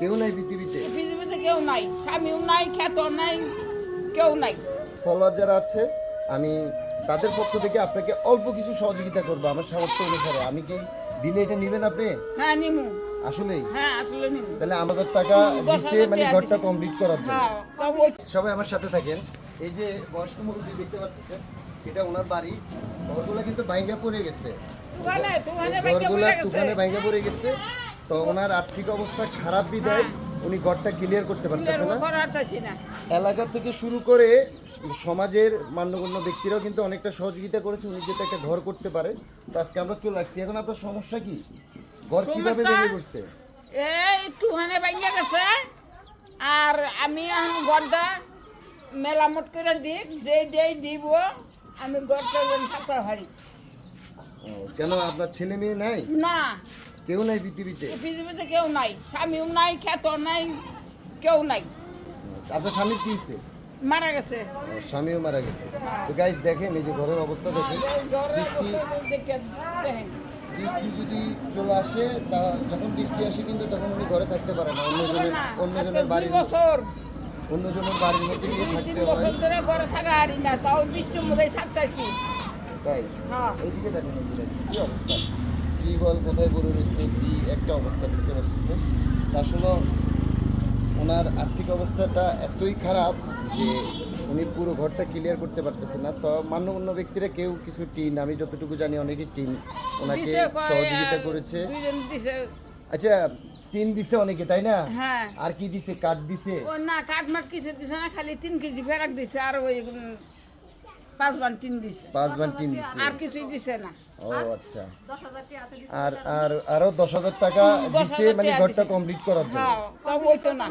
কেউ নাই পৃথিবীতে? পৃথিবীতে কেউ নাই। স্বামীও নাই খ্যাত নাই কেউ নাই। ফলোয়ার যারা আছে আমি তাদের পক্ষ থেকে আপনাকে অল্প কিছু সহযোগিতা করব আমার সামর্থ্য অনুসারে। আমি কি দিলে এটা নেবেন আপনি? হ্যাঁ নিমু। আসলেই? হ্যাঁ আসলে নিমু। তাহলে আমাদের টাকা দিছে মানে ঘরটা কমপ্লিট করার জন্য। হ্যাঁ সবাই আমার সাথে থাকেন। এই যে বয়স্ক মুরব্বী দেখতে পাচ্ছেন এটা ওনার বাড়ি। ঘরগুলো কিন্তু ভাঙ্গা পড়ে গেছে। ঘরগুলা। তুফানে ভাঙ্গা পড়ে গেছে। তো ওনার আর্থিক অবস্থা খারাপ বিদায় উনি ঘরটা ক্লিয়ার করতে পারতেছে না। এলাকা থেকে শুরু করে সমাজের মান্যগণ্য ব্যক্তিরাও কিন্তু অনেকটা সহযোগিতা করেছে উনি যেটা একটা ঘর করতে পারে তো আজকে আমরা চলে আসছি। এখন আপনার সমস্যা কি? ঘর কীভাবে? ভেঙে পড়ছে? এই তুফানে বাইকে গেছে। আর আমি এখন গড়টা মেলামত করে দিই যে যেই দিব আমি যেন থাকতে পারি কেন আপনার ছেলে মেয়ে নাই? না। কেউ নাই পৃথিবীতে। পৃথিবীতে কেউ নাই। স্বামীও নাই খ্যাত নাই কেউ নাই। আপনার স্বামীর কি হয়েছে? মারা গেছে। স্বামীও মারা গেছে। তো গাইজ দেখেন এই যে ঘরের অবস্থা দেখেন। বৃষ্টি দেখে দেখেন। বৃষ্টি যদি চলে আসে তা যখন বৃষ্টি আসে কিন্তু তখন উনি ঘরে থাকতে পারে না। অন্যজনের না, আজকে অন্যজনের দুই বাড়ির বছর। অন্যজনের বাড়ির মধ্যে গিয়ে থাকতে হয়। ঘরে থাকা হারি না তাও বৃষ্টির মধ্যেই থাকতেছি তাই? হ্যাঁ। এইদিকে দেখেন। কি অবস্থা? কি বল কোথায় পড়ে রয়েছে কি একটা অবস্থা দেখতে পাচ্ছেন আসলে ওনার আর্থিক অবস্থাটা এতই খারাপ যে উনি পুরো ঘরটা ক্লিয়ার করতে পারতেছে না। তো মান্যগণ্য ব্যক্তিরা কেউ কিছু টিন আমি যতটুকু জানি অনেকেই টিন ওনাকে সহযোগিতা করেছে। আচ্ছা টিন দিছে অনেকে তাই না? হ্যাঁ। আর কি দিছে? কাঠ দিছে? না কাঠ মাঠ কিছু দিছে না খালি তিন কেজি ফেরাক দিছে আর ওই পাঁচ বান তিন দিছে। পাঁচ বান টিন দিছে। আর কিছুই দিছে না। ও আচ্ছা। আর আর আরও দশ হাজার টাকা দিছে মানে ঘরটা কমপ্লিট করার জন্য। হ্যাঁ তবে না।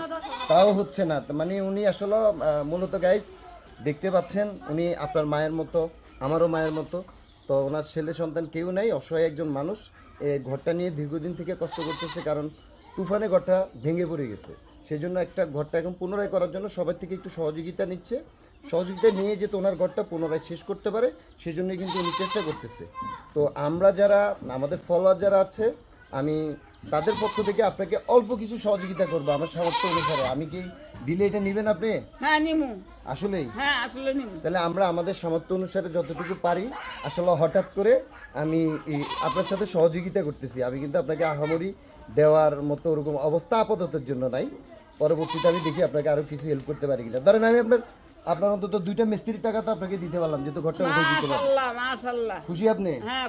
তাও হচ্ছে না। তো মানে উনি আসলে মূলত গাইস দেখতে পাচ্ছেন উনি আপনার মায়ের মতো আমারও মায়ের মতো। তো ওনার ছেলে সন্তান কেউ নাই অসহায় একজন মানুষ। এই ঘরটা নিয়ে দীর্ঘদিন থেকে কষ্ট করতেছে কারণ তুফানে ঘরটা ভেঙে পড়ে গেছে। সেই জন্য একটা ঘরটা এখন পুনরায় করার জন্য সবার থেকে একটু সহযোগিতা নিচ্ছে। সহযোগিতা নিয়ে যে ওনার ঘরটা পুনরায় শেষ করতে পারে সেই জন্যই কিন্তু উনি চেষ্টা করতেছে। তো আমরা যারা আমাদের ফলোয়ার যারা আছে আমি তাদের পক্ষ থেকে আপনাকে অল্প কিছু সহযোগিতা করব আমার সামর্থ্য অনুসারে। আমি কি দিলে এটা নেবেন আপনি? হ্যাঁ নিমু। আসলেই? হ্যাঁ আসলে নিমু। তাহলে আমরা আমাদের সামর্থ্য অনুসারে যতটুকু পারি আসলে হঠাৎ করে আমি আপনার সাথে সহযোগিতা করতেছি। আমি কিন্তু আপনাকে আহামরি দেওয়ার মতো ওরকম অবস্থা আপাততের জন্য নাই। পরবর্তীতে আমি দেখি আপনাকে আরও কিছু হেল্প করতে পারি কিনা। ধরেন আমি আপনার আপনার অন্তত দুইটা মিস্ত্রির টাকা তো আপনাকে দিতে পারলাম যেহেতু ঘরটা উঠে দিতে পারলাম। খুশি আপনি? হ্যাঁ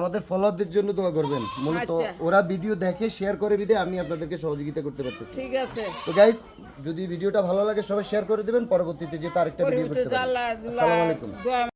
আমাদের ফলোয়ারদের জন্য দোয়া করবেন। মূলত আচ্ছা। ওরা ভিডিও দেখে শেয়ার করে বিদে আমি আপনাদেরকে সহযোগিতা করতে পারতেছি। ঠিক আছে। তো গাইস যদি ভিডিওটা ভালো লাগে সবাই শেয়ার করে দেবেন। পরবর্তীতে যে তার একটা ভিডিও করতে পরিবর্তে পারি। আসসালামু আলাইকুম।